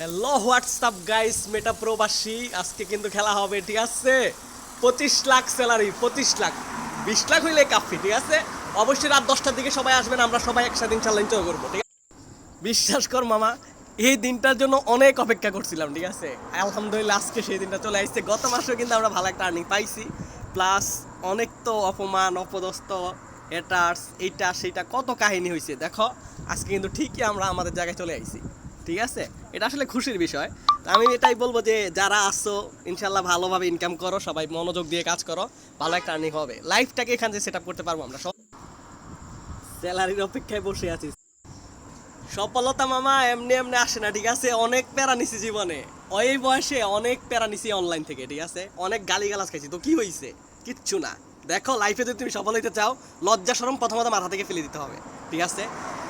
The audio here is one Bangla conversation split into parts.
হ্যালো হোয়াটসঅ্যাপ গাইস মেটা প্রবাসী আজকে কিন্তু খেলা হবে, ঠিক আছে? পঁচিশ লাখ স্যালারি পঁচিশ লাখ। বিশ লাখ হইলে কাফি, ঠিক আছে? অবশ্যই রাত দশটার দিকে সবাই আসবেন, আমরা সবাই একসাথে ইনশাল্লাহ এনজয় করব, ঠিক আছে? বিশ্বাস কর মামা, এই দিনটার জন্য অনেক অপেক্ষা করছিলাম, ঠিক আছে? আলহামদুলিল্লাহ, আজকে সেই দিনটা চলে আসছে। গত মাসেও কিন্তু আমরা ভালো একটা আর্নিং পাইছি। প্লাস অনেক তো অপমান, অপদস্থ এটার্স এইটা, সেইটা, কত কাহিনী হয়েছে দেখো? আজকে কিন্তু ঠিকই আমরা আমাদের জায়গায় চলে আইছি। ঠিক আছে? এটা আসলে খুশির বিষয়। তো আমি এটাই বলব যে, যারা আসছো ইনশাল্লাহ ভালোভাবে ইনকাম করো, সবাই মনোযোগ দিয়ে কাজ করো, ভালো একটা আর্নিং হবে। লাইফটাকে এখান থেকে সেট আপ করতে পারব আমরা সব। স্যালারির অপেক্ষায় বসে আছি। সফলতা মামা এমনি এমনি আসে না, ঠিক আছে? অনেক প্যারা নিছি জীবনে। ওই বয়সে অনেক প্যারা নিছি অনলাইন থেকে, ঠিক আছে? অনেক গালি গালাজ খাইছি। তো কি হয়েছে কিচ্ছু না। দেখো লাইফে যদি তুমি সফল হইতে চাও, লজ্জা সরম প্রথমত মাথা থেকে ফেলে দিতে হবে, ঠিক আছে?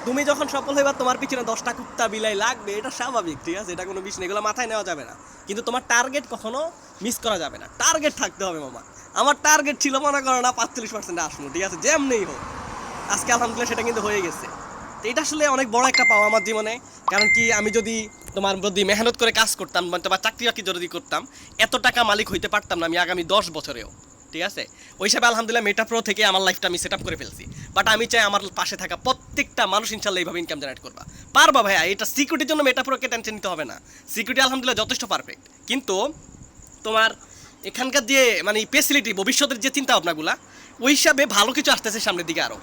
তুমি যখন সফল হইবা, তোমার পিছনে দশটা কুত্তা বিলাই লাগবে, এটা স্বাভাবিক, ঠিক আছে? এটা কোনো বিষয় না, এগুলো মাথায় নেওয়া যাবে না। কিন্তু তোমার টার্গেট কখনো মিস করা যাবে না। টার্গেট থাকতে হবে মামা। আমার টার্গেট ছিল, মনে করো না, পাঁচচল্লিশ পার্সেন্ট আসব ঠিক আছে? যেমনেই হোক। আজকে আলহামদুলিল্লাহ সেটা কিন্তু হয়ে গেছে। তো এটা আসলে অনেক বড় একটা পাওয়া আমার জীবনে। কারণ কি, আমি যদি তোমার যদি মেহনত করে কাজ করতাম বা তোমার চাকরি বাকরি যদি করতাম, এত টাকা মালিক হইতে পারতাম না আমি আগামী দশ বছরেও। ঠিক আছে? ওই হিসাবে আলহামদুলিল্লাহ মেটাপ্রো থেকে আমার লাইফটা আমি সেট করে ফেলছি। বাট আমি চাই আমার পাশে থাকা প্রত্যেকটা মানুষ ইনশাল্লাহ এইভাবে ইনকাম জেনারেট করবা। পারবা ভাইয়া, এটা সিকিউরিটির জন্য মেটাপ্রোকে টেনশন নিতে হবে না। সিকিউরিটি আলহামদুলিল্লাহ যথেষ্ট পারফেক্ট কিন্তু তোমার এখানকার যে মানে ফেসিলিটি ভবিষ্যতের যে চিন্তা ভাবনাগুলা ওই হিসাবে ভালো কিছু আসতেছে সামনের দিকে আরও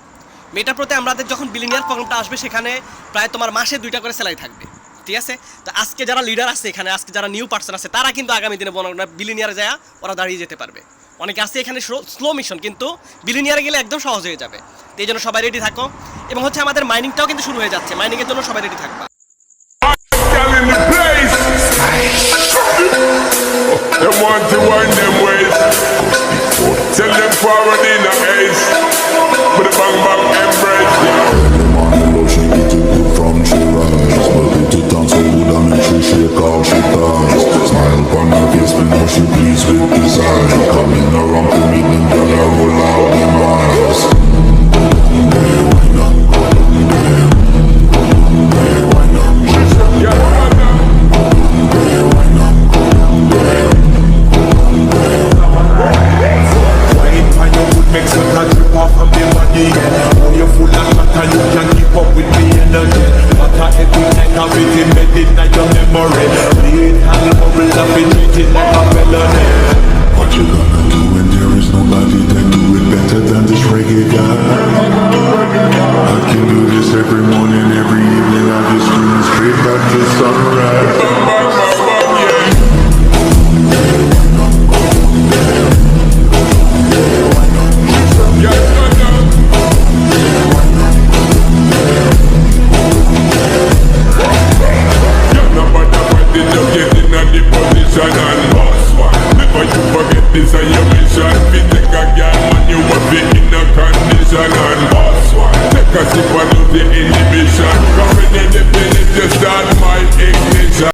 মেটাপ্রোতে আমাদের যখন বিলিনিয়ার প্রোগ্রামটা আসবে, সেখানে প্রায় তোমার মাসে দুইটা করে স্যালারি থাকবে। ঠিক আছে? তো আজকে যারা লিডার আছে এখানে, আজকে যারা নিউ পার্সন আছে, তারা কিন্তু আগামী দিনে বিলিনিয়ারে যায়, ওরা দাঁড়িয়ে যেতে পারবে। অনেকে আছে এখানে স্লো মিশন কিন্তু বিলিনিয়ারে গেলে একদম সহজ হয়ে যাবে তো এই জন্য সবাই রেডি থাকো এবং হচ্ছে আমাদের মাইনিংটাও কিন্তু শুরু হয়ে যাচ্ছে মাইনিংয়ের জন্য সবাই রেডি থাকবা the. Tell them forward in the ace. With a bang bang apart from them again Oh, you're full of matter, you can't keep up with me energy. Matter every night, I'm waiting, medit night, your memory. Bleed and bubble, I'll been treated like a felony. What you gonna and boss one. Never you forget this and your mission. Fi take a girl man you want be in a condition and boss one. Take a sip and lose the inhibition. You